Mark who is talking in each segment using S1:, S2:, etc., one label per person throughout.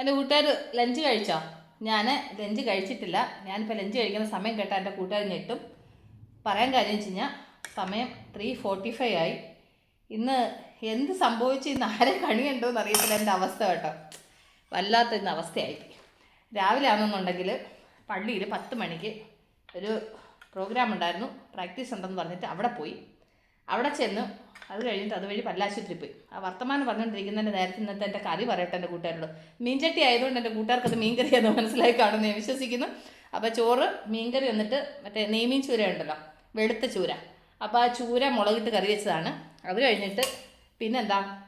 S1: എന്റെ കൂട്ടുകാർ ലഞ്ച് കഴിച്ചോ? ഞാൻ ലഞ്ച് കഴിച്ചിട്ടില്ല. ഞാനിപ്പോൾ ലഞ്ച് കഴിക്കുന്ന സമയം കേട്ടാൽ എന്റെ കൂട്ടുകാർ ഞെട്ടും. പറയാൻ കാര്യം വെച്ച് കഴിഞ്ഞാൽ സമയം ത്രീ ഫോർട്ടി ഫൈവ് ആയി. ഇന്ന് എന്ത് സംഭവിച്ചു? ഇന്ന് ആരെ കണിയുണ്ടോ എന്ന് അറിയത്തില്ല എന്റെ അവസ്ഥ കേട്ടോ. വല്ലാത്ത ഇന്ന് അവസ്ഥയായി. രാവിലെ ആണെന്നുണ്ടെങ്കിൽ പള്ളിയിൽ പത്ത് മണിക്ക് ഒരു പ്രോഗ്രാം ഉണ്ടായിരുന്നു. പ്രാക്ടീസ് ഉണ്ടെന്ന് പറഞ്ഞിട്ട് അവിടെ പോയി. അവിടെ ചെന്ന് അത് കഴിഞ്ഞിട്ട് അതുവഴി പല്ലാശുപത്രി പോയി. ആ വർത്തമാനം പറഞ്ഞുകൊണ്ടിരിക്കുന്നതിന്റെ നേരത്തെ ഇന്നത്തെ എന്റെ കറി പറയട്ടെ എന്റെ കൂട്ടുകാരോട്. മീൻചട്ടി ആയതുകൊണ്ട് എന്റെ മീൻകറി എന്ന് മനസ്സിലായി കാണുമെന്ന് ഞാൻ വിശ്വസിക്കുന്നു. അപ്പോൾ ചോറ് മീൻകറി വന്നിട്ട് മറ്റേ നെയ്മീൻ ചൂര ഉണ്ടല്ലോ വെളുത്ത ചൂര. അപ്പോൾ ആ ചൂര മുളകിട്ട് കറി വെച്ചതാണ്. അത് കഴിഞ്ഞിട്ട് പിന്നെന്താ?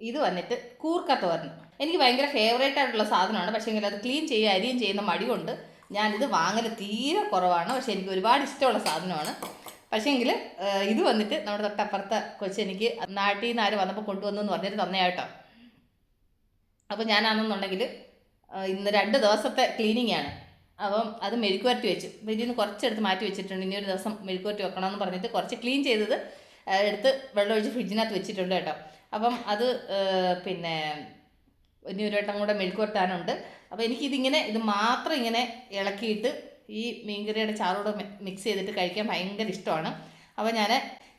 S1: ഇത് വന്നിട്ട് കൂർക്ക തോരൻ എനിക്ക് ഭയങ്കര ഫേവറേറ്റ് ആയിട്ടുള്ള സാധനമാണ്. പക്ഷേ എങ്കിൽ അത് ക്ലീൻ ചെയ്യുക അരിയും ചെയ്യുന്ന മടി കൊണ്ട് ഞാനിത് വാങ്ങൽ തീരെ കുറവാണ്. പക്ഷേ എനിക്ക് ഒരുപാട് ഇഷ്ടമുള്ള സാധനമാണ്. പക്ഷേങ്കിൽ ഇത് വന്നിട്ട് നമ്മുടെ തൊട്ടപ്പുറത്തെ കൊച്ചെനിക്ക് നാട്ടിൽ നിന്ന് ആര് വന്നപ്പോൾ കൊണ്ടുവന്നു എന്ന് പറഞ്ഞിട്ട് തന്നെയാട്ടോ. അപ്പോൾ ഞാനാണെന്നുണ്ടെങ്കിൽ ഇന്ന് രണ്ട് ദിവസത്തെ ക്ലീനിങ് ആണ് അപ്പം അത് മെഴുക്കുവരട്ടി വെച്ചു. ഇതിൽ നിന്ന് കുറച്ചെടുത്ത് മാറ്റി വെച്ചിട്ടുണ്ട്. ഇനി ഒരു ദിവസം മെഴുക്കുവരട്ടി വെക്കണമെന്ന് പറഞ്ഞിട്ട് കുറച്ച് ക്ലീൻ ചെയ്തത് എടുത്ത് എടുത്ത് വെള്ളമൊഴിച്ച് ഫ്രിഡ്ജിനകത്ത് വെച്ചിട്ടുണ്ട് കേട്ടോ. അപ്പം അത് പിന്നെ ഇനി ഒരു വട്ടം കൂടെ മെഴുക്കുവരട്ടാനുണ്ട്. അപ്പോൾ എനിക്കിതിങ്ങനെ ഇത് മാത്രം ഇങ്ങനെ ഇളക്കിയിട്ട് ഈ മീൻകറിയുടെ ചാറോട് മിക്സ് ചെയ്തിട്ട് കഴിക്കാൻ ഭയങ്കര ഇഷ്ടമാണ്. അപ്പോൾ ഞാൻ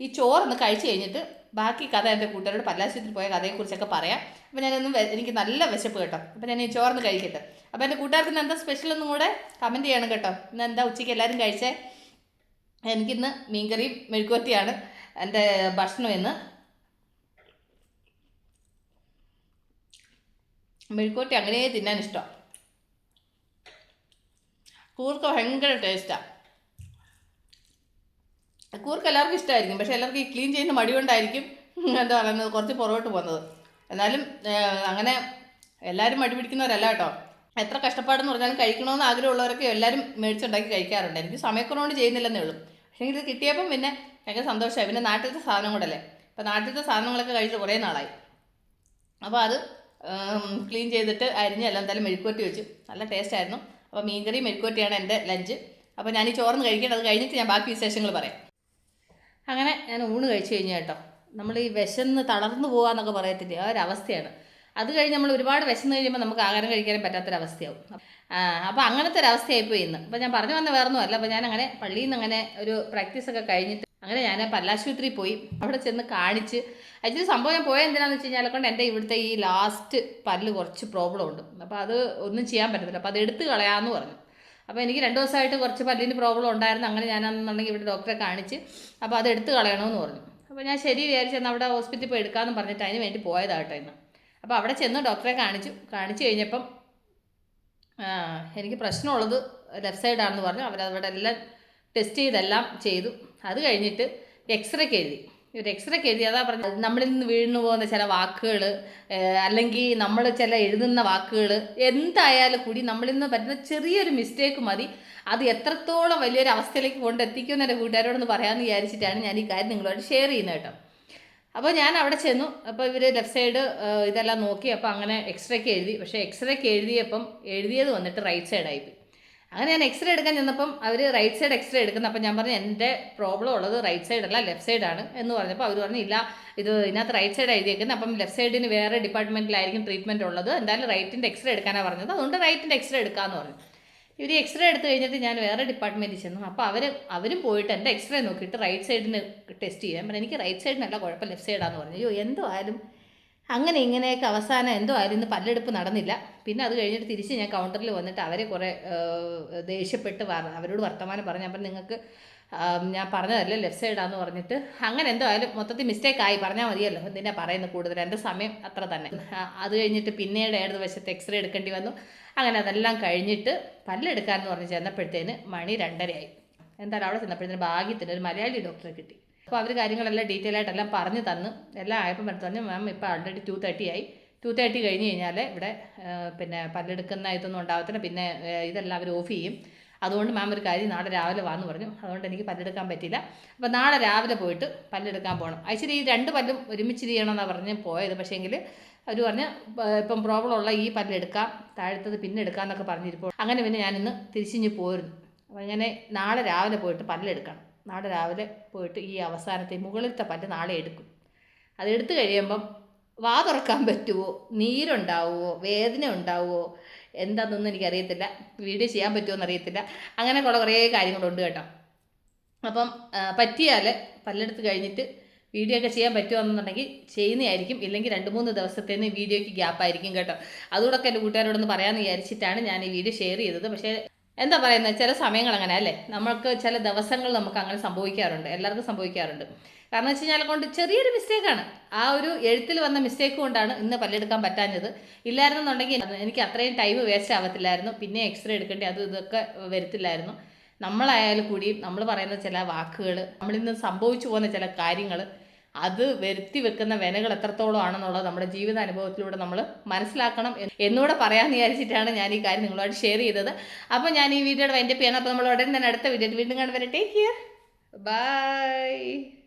S1: ഈ ചോറൊന്ന് കഴിച്ചു കഴിഞ്ഞിട്ട് ബാക്കി കഥ എന്റെ കൂട്ടുകാരോട് പല്ലാശുപത്രി പോയ കഥയെക്കുറിച്ചൊക്കെ പറയാം. അപ്പോൾ ഞാനൊന്നും എനിക്ക് നല്ല വിശപ്പ് കേട്ടോ. അപ്പോൾ ഞാൻ ഈ ചോറൊന്ന് കഴിക്കട്ടെ. അപ്പോൾ എന്റെ കൂട്ടുകാർക്ക് ഇന്ന് എന്താ സ്പെഷ്യൽ ഒന്നും കൂടെ കമന്റ് ചെയ്യണം കേട്ടോ. ഇന്ന് എന്താ ഉച്ചയ്ക്ക് എല്ലാവരും കഴിച്ചേ? എനിക്കിന്ന് മീൻകറിയും മെഴുക്കുവത്തിയാണ് എന്റെ ഭക്ഷണം എന്ന്. മെഴുക്കുവരട്ടി അങ്ങനെ തിന്നാൻ ഇഷ്ടം. കൂർക്ക ഭയങ്കര ടേസ്റ്റാണ് കൂർക്ക എല്ലാവർക്കും ഇഷ്ടമായിരിക്കും പക്ഷെ എല്ലാവർക്കും ഈ ക്ലീൻ ചെയ്യുന്ന മടി കൊണ്ടായിരിക്കും എന്താ പറയുന്നത് കുറച്ച് പുറകോട്ട് പോകുന്നത്. എന്നാലും അങ്ങനെ എല്ലാവരും മടി പിടിക്കുന്നവരല്ല കേട്ടോ. എത്ര കഷ്ടപ്പാടെന്ന് പറഞ്ഞാലും കഴിക്കണമെന്ന് ആഗ്രഹമുള്ളവരൊക്കെ എല്ലാവരും മേടിച്ചുണ്ടാക്കി കഴിക്കാറുണ്ട്. എനിക്ക് സമയക്കുറവുകൊണ്ട് ചെയ്യുന്നില്ലെന്നേ ഉള്ളൂ. പക്ഷേ ഇത് കിട്ടിയപ്പം പിന്നെ ഭയങ്കര സന്തോഷമായി. പിന്നെ നാട്ടിലത്തെ സാധനം കൂടല്ലേ. അപ്പോൾ നാട്ടിലത്തെ സാധനങ്ങളൊക്കെ കഴിച്ച് കുറേ നാളായി. അപ്പോൾ അത് ക്ലീൻ ചെയ്തിട്ട് അരിഞ്ഞ് എല്ലാം എന്തായാലും മെഴുക്കുവരട്ടി വെച്ചു. നല്ല ടേസ്റ്റ് ആയിരുന്നു അപ്പോൾ മീൻകറി മെഴുക്കുവരട്ടിയാണ് എന്റെ ലഞ്ച് അപ്പോൾ ഞാൻ ഈ ചോറിന് കഴിക്കേണ്ടത് കഴിഞ്ഞിട്ട് ഞാൻ ബാക്കി വിശേഷങ്ങൾ പറയാം. അങ്ങനെ ഞാൻ ഊണ് കഴിച്ചു കഴിഞ്ഞു കേട്ടോ. നമ്മൾ ഈ വിശന്ന് തളർന്നു പോകാന്നൊക്കെ പറയത്തില്ലേ? ആ ഒരു അവസ്ഥയാണ് അത് കഴിഞ്ഞ് നമ്മൾ ഒരുപാട് വിശന്ന് കഴിയുമ്പോൾ നമുക്ക് ആഹാരം കഴിക്കാനും പറ്റാത്തൊരവസ്ഥയാവും. അപ്പോൾ അങ്ങനത്തെ ഒരു അവസ്ഥയായിപ്പോയി ഇന്ന്. അപ്പോൾ ഞാൻ പറഞ്ഞു വന്ന വേറൊന്നും അല്ല. അപ്പോൾ ഞാൻ അങ്ങനെ പള്ളിയിൽ നിന്ന് അങ്ങനെ ഒരു പ്രാക്ടീസൊക്കെ കഴിഞ്ഞിട്ട് അങ്ങനെ ഞാൻ പല്ലാശുപത്രി പോയി. അവിടെ ചെന്ന് കാണിച്ച് ആക്ച്വലി സംഭവം ഞാൻ പോയത് എന്തിനാന്ന് വെച്ച് കഴിഞ്ഞാൽ കൊണ്ട് എന്റെ ഇവിടുത്തെ ഈ ലാസ്റ്റ് പല്ല് കുറച്ച് പ്രോബ്ലം ഉണ്ട്. അപ്പോൾ അത് ഒന്നും ചെയ്യാൻ പറ്റത്തില്ല. അപ്പോൾ അത് എടുത്ത് കളയാമെന്ന് പറഞ്ഞു. അപ്പോൾ എനിക്ക് രണ്ട് ദിവസമായിട്ട് കുറച്ച് പല്ലിന് പ്രോബ്ലം ഉണ്ടായിരുന്നു. അങ്ങനെ ഞാനാണെന്നുണ്ടെങ്കിൽ ഇവിടെ ഡോക്ടറെ കാണിച്ച് അപ്പോൾ അത് എടുത്ത് കളയണമെന്ന് പറഞ്ഞു. അപ്പോൾ ഞാൻ ശരി വിചാരിച്ചെന്ന് അവിടെ ഹോസ്പിറ്റലിൽ പോയി എടുക്കാമെന്ന് പറഞ്ഞിട്ട് അതിന് വേണ്ടി പോയതാട്ടോ ഇന്ന്. അപ്പോൾ അവിടെ ചെന്ന് ഡോക്ടറെ കാണിച്ചു. കാണിച്ചു കഴിഞ്ഞപ്പം എനിക്ക് പ്രശ്നമുള്ളത് ലെഫ്റ്റ് സൈഡാണെന്ന് പറഞ്ഞു. അവരവിടെ എല്ലാം ടെസ്റ്റ് ചെയ്തെല്ലാം ചെയ്തു. അത് കഴിഞ്ഞിട്ട് എക്സ്റേക്ക് എഴുതി. ഒരു എക്സ്റേക്ക് എഴുതി. അതാ പറഞ്ഞത്. നമ്മളിൽ നിന്ന് വീഴുന്നു പോകുന്ന ചില വാക്കുകൾ അല്ലെങ്കിൽ നമ്മൾ ചില എഴുതുന്ന വാക്കുകൾ എന്തായാലും കൂടി നമ്മളിൽ നിന്ന് പറ്റുന്ന ചെറിയൊരു മിസ്റ്റേക്ക് മതി. അത് എത്രത്തോളം വലിയൊരു അവസ്ഥയിലേക്ക് കൊണ്ടെത്തിക്കുമെന്ന് എന്റെ കൂട്ടുകാരോടൊന്ന് പറയാമെന്ന് വിചാരിച്ചിട്ടാണ് ഞാൻ ഈ കാര്യം നിങ്ങളോട് ഷെയർ ചെയ്യുന്നത് കേട്ടോ. അപ്പോൾ ഞാൻ അവിടെ ചെന്നു. അപ്പോൾ ഇവർ ലെഫ്റ്റ് സൈഡ് ഇതെല്ലാം നോക്കി. അപ്പോൾ അങ്ങനെ എക്സ്റേക്ക് എഴുതി. പക്ഷേ എക്സ്റേക്ക് എഴുതിയപ്പം എഴുതിയത് വന്നിട്ട് റൈറ്റ് സൈഡായി അങ്ങനെ ഞാൻ എക്സ്റേ എടുക്കാൻ ചെന്നപ്പം അവർ റൈറ്റ് സൈഡ് എക്സ്റേ എടുക്കുന്ന. അപ്പം ഞാൻ പറഞ്ഞു എന്റെ പ്രോബ്ലം ഉള്ളത് റൈറ്റ് സൈഡല്ല ലെഫ്റ്റ് സൈഡാണ് എന്ന് പറഞ്ഞപ്പോൾ അവർ പറഞ്ഞു ഇല്ല ഇത് ഇതിനകത്ത് റൈറ്റ് സൈഡ് എഴുതിയേക്കുന്നത് അപ്പം ലെഫ്റ്റ് സൈഡിന് വേറെ ഡിപ്പാർട്ട്മെന്റിലായിരിക്കും ട്രീറ്റ്മെന്റ് ഉള്ളത്. എന്തായാലും റൈറ്റിന്റെ എക്സ്റേ എടുക്കാനാണ് പറഞ്ഞത്. അതുകൊണ്ട് റൈറ്റിന്റെ എക്സ്റേ എടുക്കാമെന്ന് പറഞ്ഞു. ഇവർ എക്സ്റേ എടുത്ത് കഴിഞ്ഞിട്ട് ഞാൻ വേറെ ഡിപ്പാർട്ട്മെന്റിൽ ചെന്നു. അപ്പോൾ അവർ അവരും പോയിട്ട് എന്റെ എക്സ്റേ നോക്കിയിട്ട് റൈറ്റ് സൈഡിന് ടെസ്റ്റ് ചെയ്യാൻ പറഞ്ഞു. എനിക്ക് റൈറ്റ് സൈഡിനല്ല കുഴപ്പം ലെഫ്റ്റ് സൈഡാന്ന് പറഞ്ഞു. അയ്യോ എന്തോ ആയാലും അങ്ങനെ ഇങ്ങനെയൊക്കെ അവസാനം എന്തോ ആയിരുന്നു പല്ലെടുപ്പ് നടന്നില്ല. പിന്നെ അത് കഴിഞ്ഞിട്ട് തിരിച്ച് ഞാൻ കൗണ്ടറിൽ വന്നിട്ട് അവരെ കുറേ ദേഷ്യപ്പെട്ട് അവരോട് വർത്തമാനം പറഞ്ഞു. അപ്പം നിങ്ങൾക്ക് ഞാൻ പറഞ്ഞതല്ലേ ലെഫ്റ്റ് സൈഡാന്ന് പറഞ്ഞിട്ട്. അങ്ങനെ എന്തോ ആയാലും മൊത്തത്തിൽ മിസ്റ്റേക്ക് ആയി. പറഞ്ഞാൽ മതിയല്ലോ എന്തിനാ പറയുന്നത് കൂടുതൽ? എന്റെ സമയം അത്ര തന്നെ. അത് കഴിഞ്ഞിട്ട് പിന്നീട് ഏഴ് വശത്ത് എക്സ്റേ എടുക്കേണ്ടി വന്നു. അങ്ങനെ അതെല്ലാം കഴിഞ്ഞിട്ട് പല്ലെടുക്കാമെന്ന് പറഞ്ഞ് ചെന്നപ്പോഴത്തേന് മണി രണ്ടരയായി. എന്തായാലും അവിടെ ചെന്നപ്പോഴത്തേന് ഭാഗ്യത്തിന് ഒരു മലയാളി ഡോക്ടറെ കിട്ടി. അപ്പോൾ അവർ കാര്യങ്ങളെല്ലാം ഡീറ്റെയിൽ ആയിട്ടെല്ലാം പറഞ്ഞു തന്നു. എല്ലാം ആയപ്പോൾ പറഞ്ഞു മാം ഇപ്പോൾ ആൾറെഡി ടു തേർട്ടി ആയി. ടു തേർട്ടി കഴിഞ്ഞ് കഴിഞ്ഞാൽ ഇവിടെ പിന്നെ പല്ലെടുക്കുന്ന ഇതൊന്നും ഉണ്ടാകത്തില്ല പിന്നെ ഇതെല്ലാം അവർ ഓഫ് ചെയ്യും. അതുകൊണ്ട് മാം ഒരു കാര്യം നാളെ രാവിലെ വാന്ന് പറഞ്ഞു. അതുകൊണ്ട് എനിക്ക് പല്ലെടുക്കാൻ പറ്റില്ല അപ്പോൾ നാളെ രാവിലെ പോയിട്ട് പല്ലെടുക്കാൻ പോകണം ആക്ച്വലി ഈ രണ്ട് പല്ലും ഒരുമിച്ച് ചെയ്യണമെന്നാണ് പറഞ്ഞ് പോയത്. പക്ഷേങ്കിൽ അവർ പറഞ്ഞ് "പ- ഇപ്പം പ്രോബ്ലം ഉള്ള ഈ പല്ലെടുക്കാം താഴത്തത് പിന്നെ എടുക്കാം എന്നൊക്കെ പറഞ്ഞിരിപ്പോൾ അങ്ങനെ പിന്നെ ഞാനിന്ന് തിരിച്ചിഞ്ഞ് പോയിരുന്നു അപ്പോൾ അങ്ങനെ നാളെ രാവിലെ പോയിട്ട് പല്ലെടുക്കണം. നാളെ രാവിലെ പോയിട്ട് ഈ അവസാനത്തെ മുകളിലത്തെ പല്ല് നാളെ എടുക്കും. അത് എടുത്തു കഴിയുമ്പം വാ തുറക്കാൻ പറ്റുമോ നീരുണ്ടാവുമോ വേദന ഉണ്ടാവുമോ എന്താണെന്നൊന്നും എനിക്കറിയത്തില്ല. വീഡിയോ ചെയ്യാൻ പറ്റുമോ എന്നറിയത്തില്ല കുറെ കുറേ കാര്യങ്ങളുണ്ട് കേട്ടോ. അപ്പം പറ്റിയാൽ പല്ലെടുത്ത് കഴിഞ്ഞിട്ട് വീഡിയോ ഒക്കെ ചെയ്യാൻ പറ്റുമെന്നുണ്ടെങ്കിൽ ചെയ്യുന്നതായിരിക്കും. ഇല്ലെങ്കിൽ രണ്ട് മൂന്ന് ദിവസത്തേന് വീഡിയോയ്ക്ക് ഗ്യാപ്പായിരിക്കും കേട്ടോ. അതുകൂടൊക്കെ എന്റെ കൂട്ടുകാരോടൊന്ന് പറയാമെന്ന് വിചാരിച്ചിട്ടാണ് ഞാൻ ഈ വീഡിയോ ഷെയർ ചെയ്തത്. പക്ഷേ എന്താ പറയുന്നത് ചില സമയങ്ങൾ അങ്ങനെ അല്ലേ? നമ്മൾക്ക് ചില ദിവസങ്ങൾ നമുക്ക് അങ്ങനെ സംഭവിക്കാറുണ്ട്. എല്ലാവർക്കും സംഭവിക്കാറുണ്ട്. കാരണം വെച്ച് കഴിഞ്ഞാൽ കൊണ്ട് ചെറിയൊരു മിസ്റ്റേക്കാണ് ആ ഒരു എഴുത്തിൽ വന്ന മിസ്റ്റേക്ക് കൊണ്ടാണ് ഇന്ന് പല്ലെടുക്കാൻ പറ്റാഞ്ഞത്. ഇല്ലായിരുന്നെന്നുണ്ടെങ്കിൽ എനിക്ക് അത്രയും ടൈം വേസ്റ്റ് ആവത്തില്ലായിരുന്നു. പിന്നെ എക്സ്റേ എടുക്കേണ്ടി അത് ഇതൊക്കെ വരത്തില്ലായിരുന്നു. നമ്മളായാലും കൂടിയും നമ്മൾ പറയുന്ന ചില വാക്കുകൾ നമ്മളിന്ന് സംഭവിച്ചു പോകുന്ന ചില കാര്യങ്ങൾ അത് വരുത്തി വെക്കുന്ന വെനകൾ എത്രത്തോളം ആണെന്നുള്ളത് നമ്മുടെ ജീവിത അനുഭവത്തിലൂടെ നമ്മൾ മനസ്സിലാക്കണം എന്നുകൂടെ പറയാൻ വിചാരിച്ചിട്ടാണ് ഞാൻ ഈ കാര്യം നിങ്ങളോട് ഷെയർ ചെയ്തത്. അപ്പോൾ ഞാൻ ഈ വീഡിയോയുടെ വൈൻഡപ്പ് ചെയ്യണം അപ്പോൾ നമ്മൾ ഉടനെ തന്നെ അടുത്ത വീഡിയോ വീണ്ടും കാണുവരെ ടേക്ക് കെയർ ബൈ